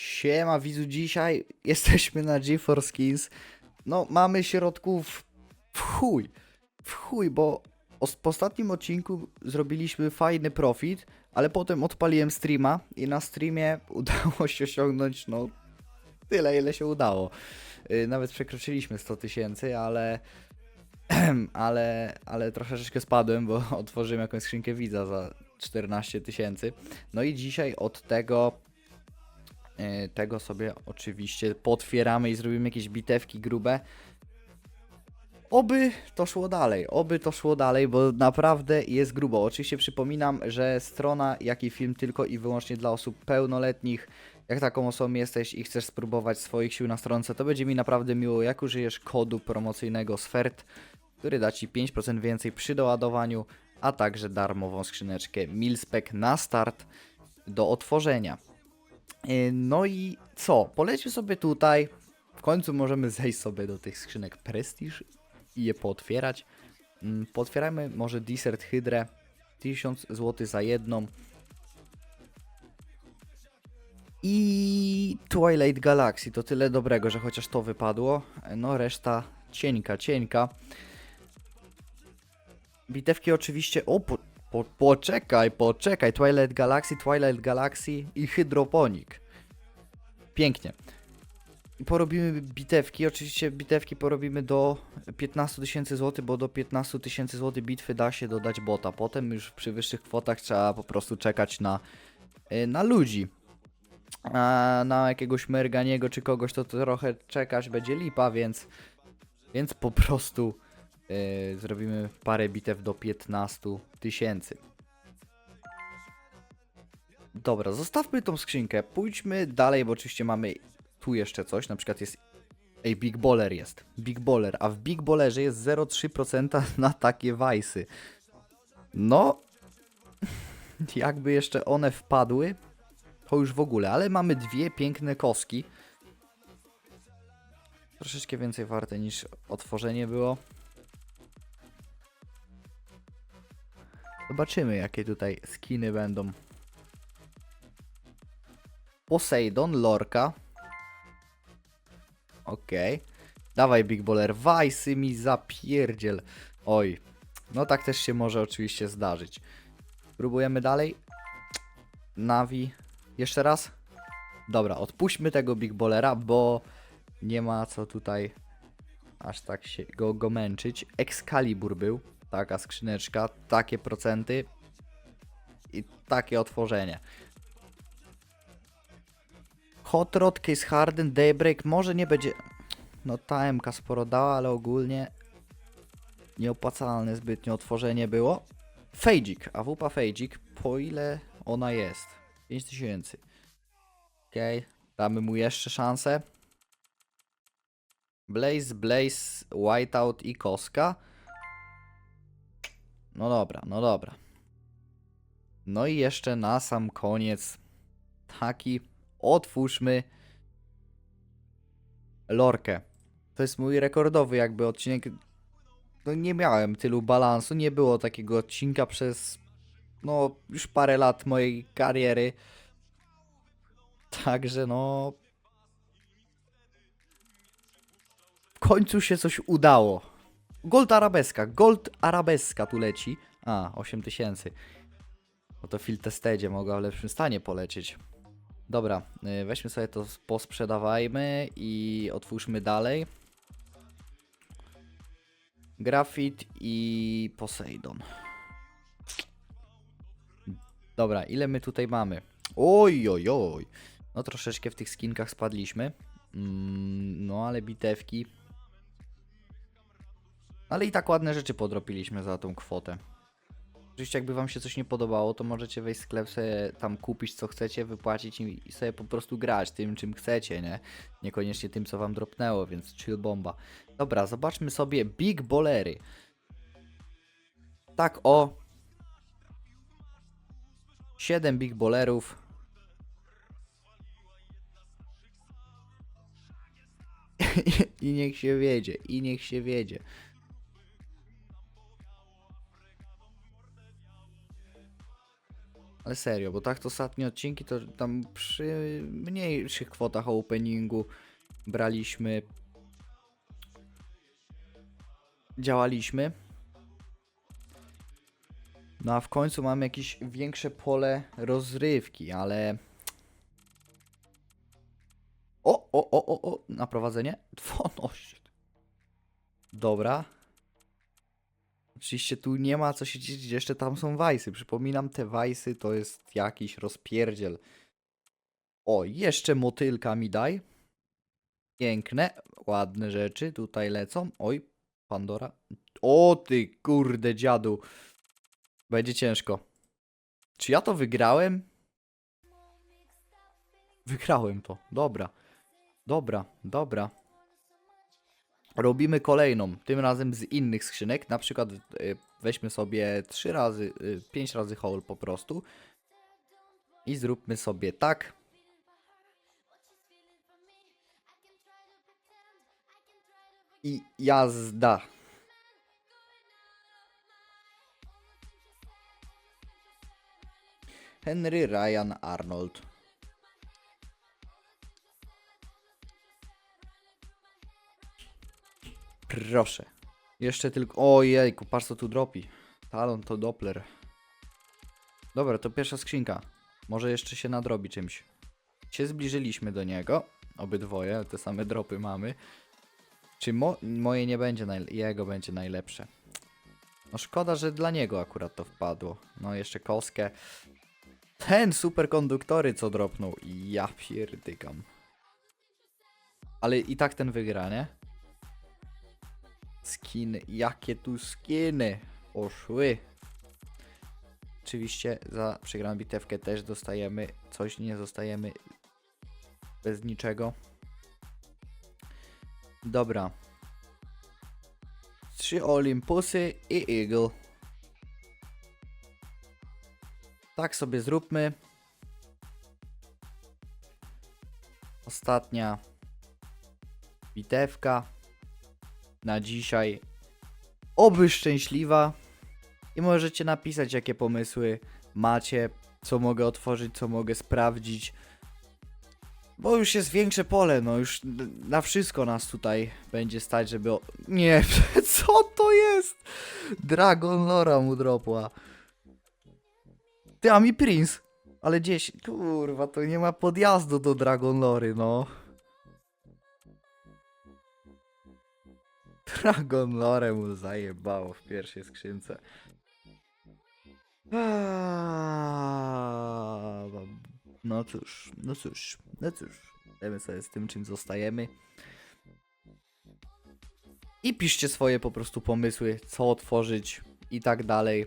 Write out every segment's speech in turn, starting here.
Siema widzu, dzisiaj jesteśmy na GeForce Skins. No, mamy środków w chuj, w chuj, bo po ostatnim odcinku zrobiliśmy fajny profit, ale potem odpaliłem streama i na streamie udało się osiągnąć, no, tyle ile się udało. Yy, Nawet przekroczyliśmy 100 tysięcy, ale, ale, ale troszeczkę spadłem, bo otworzyłem jakąś skrzynkę widza za 14 tysięcy. No i dzisiaj od tego Tego sobie oczywiście potwieramy i zrobimy jakieś bitewki grube. Oby to szło dalej, oby to szło dalej, bo naprawdę jest grubo. Oczywiście przypominam, że strona, jak i film tylko i wyłącznie dla osób pełnoletnich. Jak taką osobą jesteś i chcesz spróbować swoich sił na stronce, to będzie mi naprawdę miło, jak użyjesz kodu promocyjnego SFERT, który da Ci 5% więcej przy doładowaniu, a także darmową skrzyneczkę Milspec na start do otworzenia. E, No i co? Polećmy sobie tutaj. W końcu możemy zejść sobie do tych skrzynek Prestige i je pootwierać. Mm, Pootwierajmy może Desert Hydrę. 1000 zł za jedną. I Twilight Galaxy to tyle dobrego, że chociaż to wypadło. E, No reszta cieńka, cieńka. Bitewki oczywiście. O, po, po, poczekaj, poczekaj. Twilight Galaxy, Twilight Galaxy i Hydroponik. Pięknie. Porobimy bitewki. Oczywiście bitewki porobimy do 15 tysięcy złotych, bo do 15 tysięcy złotych bitwy da się dodać bota. Potem już przy wyższych kwotach trzeba po prostu czekać na, y, na ludzi. A na jakiegoś Merganiego czy kogoś to trochę czekać będzie lipa, więc, więc po prostu y, zrobimy parę bitew do 15 tysięcy. Dobra, zostawmy tą skrzynkę, pójdźmy dalej, bo oczywiście mamy tu jeszcze coś, na przykład jest... Ej, Big Baller jest, Big Baller, a w Big Ballerze jest 0,3% na takie wajsy. No, jakby jeszcze one wpadły, to już w ogóle, ale mamy dwie piękne koski. Troszeczkę więcej warte niż otworzenie było. Zobaczymy, jakie tutaj skiny będą. Poseidon, Lorka. Okej. Dawaj, Big Baller, wajsy mi zapierdziel. Oj, no tak też się może oczywiście zdarzyć. Próbujemy dalej. Navi. Jeszcze raz. Dobra, odpuśćmy tego Big Ballera, bo nie ma co tutaj aż tak się go, go męczyć. Excalibur był. Taka skrzyneczka, takie procenty i takie otworzenie. Hot Rod, Case Harden, Daybreak może nie będzie... No ta MK sporo dała, ale ogólnie nieopłacalne zbytnio otworzenie było. Fejdzik, AWP Fejdzik, po ile ona jest? 5000. Okej, damy mu jeszcze szansę. Blaze, Blaze, Whiteout i Koska. No dobra, no dobra. No i jeszcze na sam koniec taki otwórzmy lorkę. To jest mój rekordowy jakby odcinek. No nie miałem tylu balansu, nie było takiego odcinka przez no już parę lat mojej kariery. Także no w końcu się coś udało. Gold Arabeska, Gold Arabeska tu leci. A, 8000. No to Filtestedzie mogła w lepszym stanie polecieć. Dobra, y, weźmy sobie to, posprzedawajmy i otwórzmy dalej. Grafit i Poseidon. Dobra, ile my tutaj mamy? Oj, oj, oj. No troszeczkę w tych skinkach spadliśmy. Mm, no ale bitewki. Ale i tak ładne rzeczy podropiliśmy za tą kwotę. Oczywiście jakby wam się coś nie podobało, to możecie wejść w sklep, sobie tam kupić co chcecie, wypłacić i, sobie po prostu grać tym czym chcecie, nie? Niekoniecznie tym co wam dropnęło, więc chill bomba. Dobra, zobaczmy sobie Big Bolery. Tak o. 7 Big Bolerów. I niech się wiedzie, i niech się wiedzie. Ale serio, bo tak to ostatnie odcinki to tam przy mniejszych kwotach openingu braliśmy. Działaliśmy. No a w końcu mamy jakieś większe pole rozrywki, ale. O, o, o, o, o, na prowadzenie? 12. Dobra. Oczywiście tu nie ma co się dziwić, jeszcze tam są wajsy. Przypominam, te wajsy to jest jakiś rozpierdziel. O, jeszcze motylka mi daj. Piękne, ładne rzeczy tutaj lecą. Oj, Pandora. O ty kurde dziadu. Będzie ciężko. Czy ja to wygrałem? Wygrałem to. Dobra. Dobra, dobra. Robimy kolejną, tym razem z innych skrzynek. Na przykład y, weźmy sobie 3 razy, 5 razy haul po prostu. I zróbmy sobie tak. I jazda. Henry Ryan Arnold. Proszę. Jeszcze tylko. Ojejku, patrz co tu dropi. Talon to Doppler. Dobra, to pierwsza skrzynka. Może jeszcze się nadrobi czymś. Się zbliżyliśmy do niego. Obydwoje, te same dropy mamy. Czy mo moje nie będzie najlepsze? Jego będzie najlepsze. No szkoda, że dla niego akurat to wpadło. No jeszcze koskę. Ten superkonduktory co dropnął. Ja pierdykam. Ale i tak ten wygra, nie? Skiny, jakie tu skiny poszły. Oczywiście za przegraną bitewkę też dostajemy coś, nie zostajemy bez niczego. Dobra. Trzy Olympusy i Eagle. Tak sobie zróbmy. Ostatnia bitewka na dzisiaj. Oby szczęśliwa. I możecie napisać, jakie pomysły macie, co mogę otworzyć, co mogę sprawdzić. Bo już jest większe pole, no już na wszystko nas tutaj będzie stać, żeby. O... Nie, co to jest? Dragon Lora mu dropła. Ty, a mi Prince. Ale gdzieś, kurwa, to nie ma podjazdu do Dragon Lory, no. Dragon Lore mu zajebało w pierwszej skrzynce. No cóż, no cóż, no cóż. Wiemy sobie z tym, czym zostajemy. I piszcie swoje po prostu pomysły, co otworzyć i tak dalej.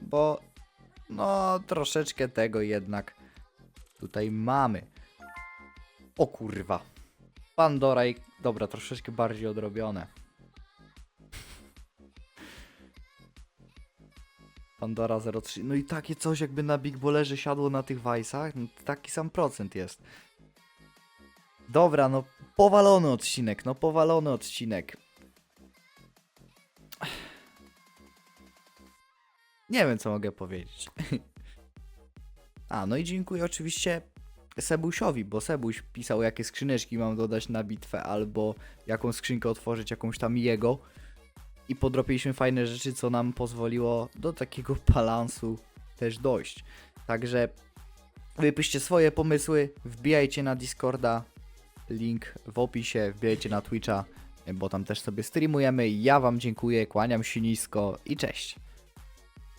Bo, no, troszeczkę tego jednak tutaj mamy. O kurwa. Pandora i... Dobra, troszeczkę bardziej odrobione. Pandora 03. No i takie coś jakby na Big Ballerze siadło na tych Vice'ach. No, taki sam procent jest. Dobra, no powalony odcinek, no powalony odcinek. Nie wiem co mogę powiedzieć. A, no i dziękuję oczywiście Sebusiowi, bo Sebuś pisał, jakie skrzyneczki mam dodać na bitwę, albo jaką skrzynkę otworzyć, jakąś tam jego. I podropiliśmy fajne rzeczy, co nam pozwoliło do takiego balansu też dojść. Także wypiszcie swoje pomysły, wbijajcie na Discorda, link w opisie, wbijajcie na Twitcha, bo tam też sobie streamujemy. Ja Wam dziękuję, kłaniam się nisko i cześć.